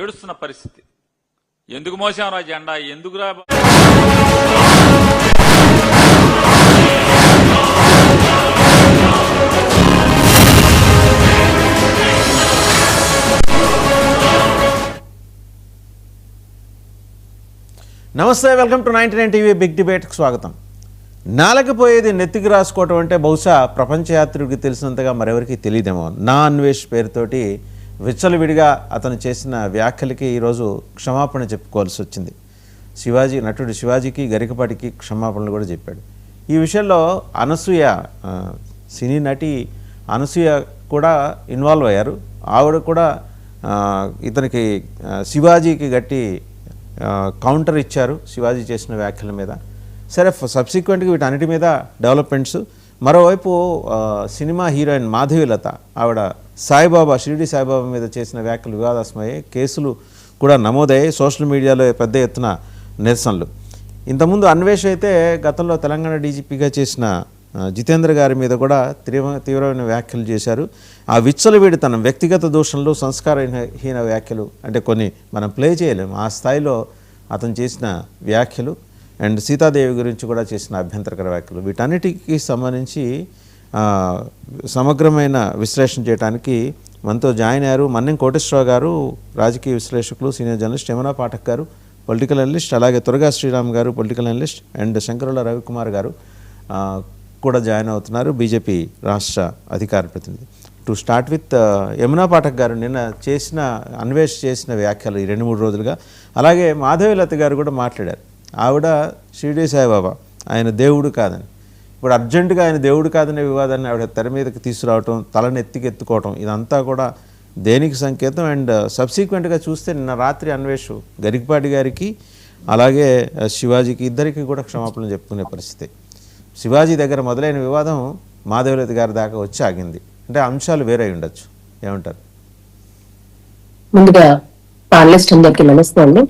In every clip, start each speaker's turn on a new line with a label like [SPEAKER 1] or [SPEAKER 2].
[SPEAKER 1] ఏడుస్తున్న పరిస్థితి. ఎందుకు మోసాం రా జెండా? ఎందుకురా
[SPEAKER 2] నమస్తే welcome to ninety nine TV big డిబేట్కి స్వాగతం. నాలకపోయేది నెత్తికి రాసుకోవటం అంటే బహుశా ప్రపంచ తెలిసినంతగా మరెవరికి తెలియదేమో. నా అన్వేష్ పేరుతోటి విచ్చలవిడిగా అతను చేసిన వ్యాఖ్యలకి ఈరోజు క్షమాపణ చెప్పుకోవాల్సి వచ్చింది. శివాజీ నటుడు శివాజీకి గరికపాటికి క్షమాపణలు కూడా చెప్పాడు. ఈ విషయంలో అనసూయ సినీ నటి అనసూయ కూడా ఇన్వాల్వ్ అయ్యారు. ఆవిడ కూడా ఇతనికి శివాజీకి గట్టి కౌంటర్ ఇచ్చారు శివాజీ చేసిన వ్యాఖ్యల మీద. సరే సబ్సిక్వెంట్గా వీటన్నిటి మీద డెవలప్మెంట్స్ మరోవైపు సినిమా హీరోయిన్ మాధవీలత ఆవిడ సాయిబాబా షిరిడి సాయిబాబా మీద చేసిన వ్యాఖ్యలు వివాదాస్మయ్యాయి. కేసులు కూడా నమోదయ్యాయి. సోషల్ మీడియాలో పెద్ద ఎత్తున నిరసనలు. ఇంతకుముందు అన్వేష్ అయితే గతంలో తెలంగాణ డీజీపీగా చేసిన జితేంద్ర గారి మీద కూడా తీవ్ర తీవ్రమైన వ్యాఖ్యలు చేశారు. ఆ విచ్చలవిడితనం వ్యక్తిగత దూషణలు సంస్కారహీన వ్యాఖ్యలు అంటే కొన్ని మనం ప్లే చేయలేము. ఆ స్థాయిలో అతను చేసిన వ్యాఖ్యలు అండ్ సీతాదేవి గురించి కూడా చేసిన అభ్యంతరకర వ్యాఖ్యలు. వీటన్నిటికి సంబంధించి సమగ్రమైన విశ్లేషణ చేయడానికి మనతో జాయిన్ అయ్యారు మన్నెం కోటేశ్వరరావు గారు రాజకీయ విశ్లేషకులు సీనియర్ జర్నలిస్ట్ యమునా పాఠక్ గారు పొలిటికల్ అనలిస్ట్ అలాగే తురగా శ్రీరామ్ గారు పొలిటికల్ అనలిస్ట్ అండ్ శంకరుల రవికుమార్ గారు కూడా జాయిన్ అవుతున్నారు బీజేపీ రాష్ట్ర అధికార ప్రతినిధి. To start with Yamuna Pathak గారు నిన్న చేసిన అన్వేష్ చేసిన వ్యాఖ్యలు ఈ రెండు మూడు రోజులుగా. అలాగే మాధవీలత గారు కూడా మాట్లాడారు. ఆవిడ షిరిడి సాయిబాబా. ఆయన దేవుడు కాదని. ఇప్పుడు అర్జెంటుగా ఆయన దేవుడు కాదనే వివాదాన్ని ఆవిడ తెర మీదకి తీసుకురావటం తలని ఎత్తికెత్తుకోవటం ఇదంతా కూడా దేనికి సంకేతం? అండ్ సబ్సీక్వెంట్గా చూస్తే నిన్న రాత్రి అన్వేష్ గరికపాటి గారికి అలాగే శివాజీకి ఇద్దరికి కూడా క్షమాపణలు చెప్పుకునే పరిస్థితి. శివాజీ దగ్గర మొదలైన వివాదం మాధవలత గారి దాకా వచ్చి ఆగింది. అంటే అంశాలు వేరే అయి ఉండొచ్చు. ఏమంటారు?
[SPEAKER 3] ముందుగా పానలిస్ట్ అందరికీ నమస్తే అండి.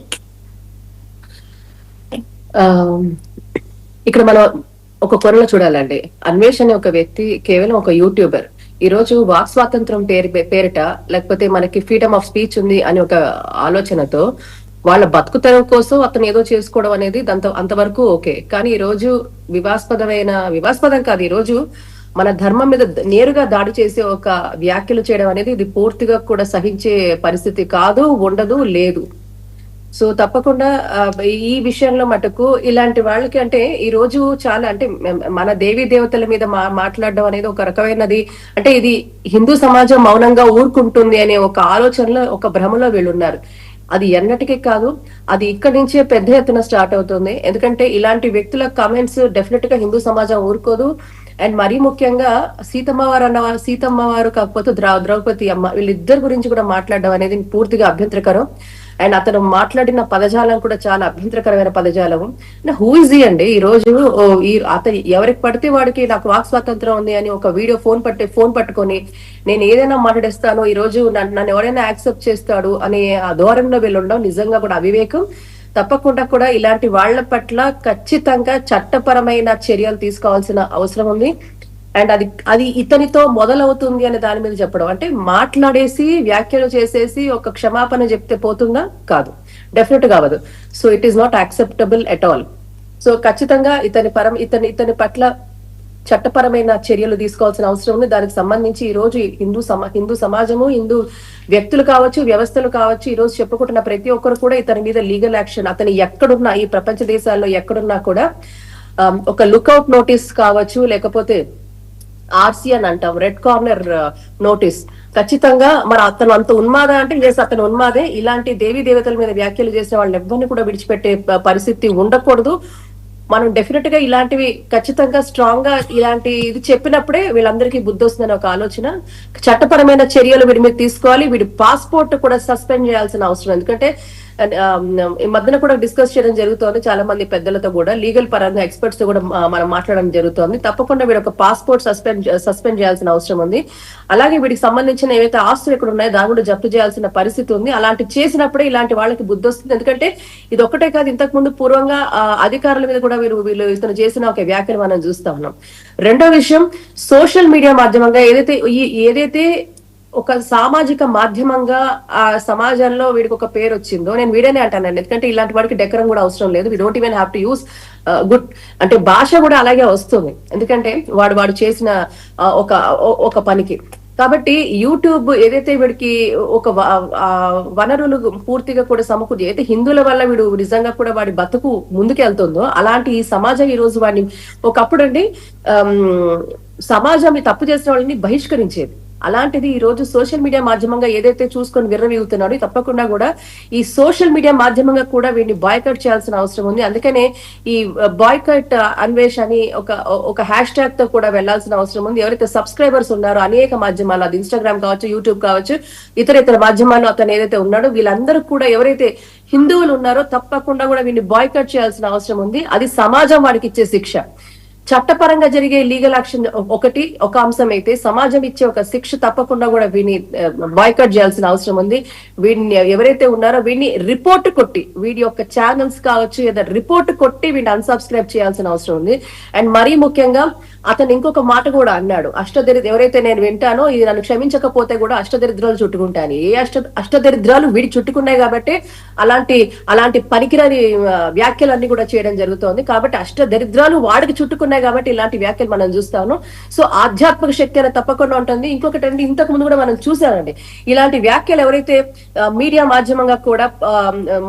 [SPEAKER 3] ఇక్కడ మనం ఒక కొరలో చూడాలండి. అన్వేష్ అనే ఒక వ్యక్తి కేవలం ఒక యూట్యూబర్. ఈ రోజు వాక్ స్వాతంత్రం పేరు పేరిట లేకపోతే మనకి ఫ్రీడమ్ ఆఫ్ స్పీచ్ ఉంది అనే ఒక ఆలోచనతో వాళ్ళ బతుకుతరం కోసం అతను ఏదో చేసుకోవడం అనేది దాంతో అంతవరకు ఓకే. కానీ ఈ రోజు వివాస్పదమైన వివాస్పదం కాదు. ఈ రోజు మన ధర్మం మీద నేరుగా దాడి చేసే ఒక వ్యాఖ్యలు చేయడం అనేది ఇది పూర్తిగా కూడా సహించే పరిస్థితి కాదు ఉండదు లేదు. సో తప్పకుండా ఈ విషయంలో మటుకు ఇలాంటి వాళ్ళకి అంటే ఈ రోజు చాలా అంటే మన దేవీ దేవతల మీద మా మాట్లాడడం అనేది ఒక రకమైనది. అంటే ఇది హిందూ సమాజం మౌనంగా ఊరుకుంటుంది అనే ఒక ఆలోచనలో ఒక భ్రమలో వీళ్ళున్నారు. అది ఎన్నటికీ కాదు. అది ఇక్కడి నుంచే పెద్ద ఎత్తున స్టార్ట్ అవుతుంది. ఎందుకంటే ఇలాంటి వ్యక్తుల కమెంట్స్ డెఫినెట్గా హిందూ సమాజం ఊరుకోదు. అండ్ మరీ ముఖ్యంగా సీతమ్మ వారు అన్న సీతమ్మ వారు కాకపోతే ద్రౌ ద్రౌపది అమ్మ వీళ్ళిద్దరి గురించి కూడా మాట్లాడడం అనేది పూర్తిగా అభ్యంతరకరం. అండ్ అతను మాట్లాడిన పదజాలం కూడా చాలా అభ్యంతరకరమైన పదజాలం హూ ఇస్ అండి? ఈ రోజు ఈ అతను ఎవరికి పడితే వాడికి నాకు వాక్ స్వాతంత్రం ఉంది అని ఒక వీడియో ఫోన్ పట్టి ఫోన్ పట్టుకొని నేను ఏదైనా మాట్లాడేస్తాను ఈ రోజు నన్ను ఎవరైనా యాక్సెప్ట్ చేస్తాడు అనే ఆ ధోరణిలో వీళ్ళు ఉండడం నిజంగా కూడా అవివేకం. తప్పకుండా కూడా ఇలాంటి వాళ్ళ పట్ల ఖచ్చితంగా చట్టపరమైన చర్యలు తీసుకోవాల్సిన అవసరం ఉంది. అండ్ అది అది ఇతనితో మొదలవుతుంది అనే దాని మీద చెప్పడం. అంటే మాట్లాడేసి వ్యాఖ్యలు చేసేసి ఒక క్షమాపణ చెప్తే పోతుందా? కాదు. Definite కావదు. So it is not acceptable at all so ఖచ్చితంగా ఇతని పరం ఇతని ఇతని పట్ల చట్టపరమైన చర్యలు తీసుకోవాల్సిన అవసరం ఉంది. దానికి సంబంధించి ఈ రోజు హిందూ సమా హిందూ సమాజము హిందూ వ్యక్తులు కావచ్చు వ్యవస్థలు కావచ్చు ఈ రోజు చెప్పుకుంటున్న ప్రతి ఒక్కరు కూడా ఇతని మీద లీగల్ యాక్షన్ అతని ఎక్కడున్నా ఈ ప్రపంచ దేశాల్లో ఎక్కడున్నా కూడా um, ఒక లుక్అవుట్ నోటీస్ కావచ్చు లేకపోతే ఆర్సీ అని అంటాం. Red corner notice. ఖచ్చితంగా మరి అతను అంత ఉన్మాద అంటే ఎస్ అతను ఉన్మాదే. ఇలాంటి దేవీ దేవతల మీద వ్యాఖ్యలు చేసే వాళ్ళని ఎవరిని కూడా విడిచిపెట్టే పరిస్థితి ఉండకూడదు. మనం డెఫినెట్గా ఇలాంటివి ఖచ్చితంగా స్ట్రాంగ్గా ఇలాంటి ఇది చెప్పినప్పుడే వీళ్ళందరికీ బుద్ధి వస్తుందని ఒక ఆలోచన. చట్టపరమైన చర్యలు వీడి మీద తీసుకోవాలి. వీడి పాస్పోర్ట్ కూడా సస్పెండ్ చేయాల్సిన అవసరం. ఎందుకంటే Um, um, ఈ మధ్యన కూడా డిస్కస్ చేయడం జరుగుతోంది. చాలా మంది పెద్దలతో కూడా లీగల్ పరంగా ఎక్స్పర్ట్స్తో కూడా మనం మాట్లాడడం జరుగుతోంది. తప్పకుండా వీడి ఒక పాస్పోర్ట్ సస్పెండ్ సస్పెండ్ చేయాల్సిన అవసరం ఉంది. అలాగే వీడికి సంబంధించిన ఏవైతే ఆస్తులు ఇక్కడ ఉన్నాయో దాన్ని కూడా జప్తు చేయాల్సిన పరిస్థితి ఉంది. అలాంటి చేసినప్పుడే ఇలాంటి వాళ్ళకి బుద్ధి వస్తుంది. ఎందుకంటే ఇది ఒక్కటే కాదు ఇంతకు ముందు పూర్వంగా అధికారుల మీద కూడా వీరు వీళ్ళు ఇతను చేసిన ఒక వ్యాఖ్యలు మనం చూస్తా ఉన్నాం. రెండో విషయం సోషల్ మీడియా మాధ్యమంగా ఏదైతే ఈ ఏదైతే ఒక సామాజిక మాధ్యమంగా ఆ సమాజంలో వీడికి ఒక పేరు వచ్చిందో నేను వీడనే అంటానండి ఎందుకంటే ఇలాంటి వాడికి డెకరం కూడా అవసరం లేదు. We don't even have to use good అంటే భాష కూడా అలాగే వస్తుంది. ఎందుకంటే వాడు వాడు చేసిన ఆ, ఒక ఒక పనికి. కాబట్టి యూట్యూబ్ ఏదైతే వీడికి ఒక ఆ వనరులు పూర్తిగా కూడా సమకూర్చి అయితే హిందువుల వల్ల వీడు నిజంగా కూడా వాడి బతుకు ముందుకెళ్తుందో అలాంటి ఈ సమాజం ఈ రోజు వాడిని ఒకప్పుడు అండి సమాజం ఈ తప్పు చేసిన వాళ్ళని బహిష్కరించేది. అలాంటిది ఈ రోజు సోషల్ మీడియా మాధ్యమంగా ఏదైతే చూసుకొని విర్రవీగుతున్నాడో తప్పకుండా కూడా ఈ సోషల్ మీడియా మాధ్యమంగా కూడా వీడిని బాయ్కట్ చేయాల్సిన అవసరం ఉంది. అందుకనే ఈ బాయ్కట్ అన్వేష్ అని ఒక ఒక హ్యాష్ ట్యాగ్తో కూడా వెళ్ళాల్సిన అవసరం ఉంది. ఎవరైతే సబ్స్క్రైబర్స్ ఉన్నారో అనేక మాధ్యమాలు అది ఇన్స్టాగ్రామ్ కావచ్చు యూట్యూబ్ కావచ్చు ఇతర ఇతర మాధ్యమాలు అతను ఏదైతే ఉన్నాడో వీళ్ళందరూ కూడా ఎవరైతే హిందువులు ఉన్నారో తప్పకుండా కూడా వీడిని బాయ్కట్ చేయాల్సిన అవసరం ఉంది. అది సమాజం వాడికి ఇచ్చే శిక్ష. చట్టపరంగా జరిగే లీగల్ యాక్షన్ ఒకటి ఒక అంశం అయితే సమాజం ఇచ్చే ఒక శిక్ష తప్పకుండా కూడా వీని బాయ్కట్ చేయాల్సిన అవసరం ఉంది. వీడిని ఎవరైతే ఉన్నారో వీడిని రిపోర్ట్ కొట్టి వీడి యొక్క ఛానల్స్ కావచ్చు లేదా రిపోర్ట్ కొట్టి వీడిని అన్సబ్స్క్రైబ్ చేయాల్సిన అవసరం ఉంది. అండ్ మరీ ముఖ్యంగా అతను ఇంకొక మాట కూడా అన్నాడు. అష్టదరిద్ర ఎవరైతే నేను వింటానో ఇది నన్ను క్షమించకపోతే కూడా అష్టదరిద్రాలు చుట్టుకుంటాను ఏ అష్ట అష్టదరిద్రాలు వీడి చుట్టుకున్నాయి కాబట్టి అలాంటి అలాంటి పనికిరాని వ్యాఖ్యలన్నీ కూడా చేయడం జరుగుతోంది. కాబట్టి అష్టదరిద్రాలు వాడికి చుట్టుకున్నాయి కాబట్టి ఇలాంటి వ్యాఖ్యలు మనం చూస్తాను. సో ఆధ్యాత్మిక శక్తి అనేది తప్పకుండా ఉంటుంది. ఇంకొకటి అండి ఇంతకు ముందు కూడా మనం చూసానండి ఇలాంటి వ్యాఖ్యలు ఎవరైతే మీడియా మాధ్యమంగా కూడా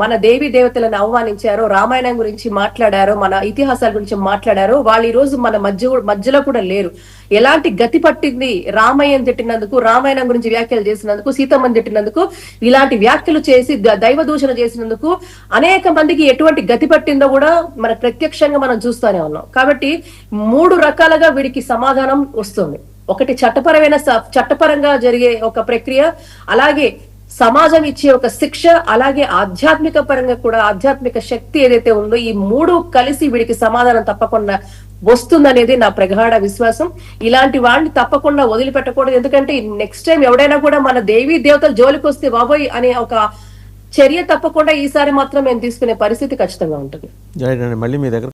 [SPEAKER 3] మన దేవి దేవతలను అవమానించారో రామాయణం గురించి మాట్లాడారో మన ఇతిహాసాల గురించి మాట్లాడారో వాళ్ళు ఈ రోజు మన మధ్య మధ్యలో కూడా లేరు. ఎలాంటి గతి పట్టింది రామయ్యని తిట్టినందుకు రామాయణం గురించి వ్యాఖ్యలు చేసినందుకు సీతమ్మని తిట్టినందుకు ఇలాంటి వ్యాఖ్యలు చేసి దైవ దూషణ చేసినందుకు అనేక మందికి ఎటువంటి గతి పట్టిందో కూడా మన ప్రత్యక్షంగా మనం చూస్తూనే ఉన్నాం. కాబట్టి మూడు రకాలుగా వీడికి సమాధానం వస్తుంది. ఒకటి చట్టపరమైన చట్టపరంగా జరిగే ఒక ప్రక్రియ అలాగే సమాజం ఇచ్చే ఒక శిక్ష అలాగే ఆధ్యాత్మిక పరంగా కూడా ఆధ్యాత్మిక శక్తి ఏదైతే ఉందో ఈ మూడు కలిసి వీడికి సమాధానం తప్పకుండా వస్తుందనేది నా ప్రగాఢ విశ్వాసం. ఇలాంటి వాళ్ళని తప్పకుండా వదిలిపెట్టకూడదు. ఎందుకంటే నెక్స్ట్ టైం ఎవడైనా కూడా మన దేవీ దేవతలు జోలికి వస్తే బాబోయ్ అనే ఒక చర్య తప్పకుండా ఈసారి మాత్రం మేము తీసుకునే పరిస్థితి ఖచ్చితంగా ఉంటుంది.
[SPEAKER 2] మళ్ళీ మీ దగ్గర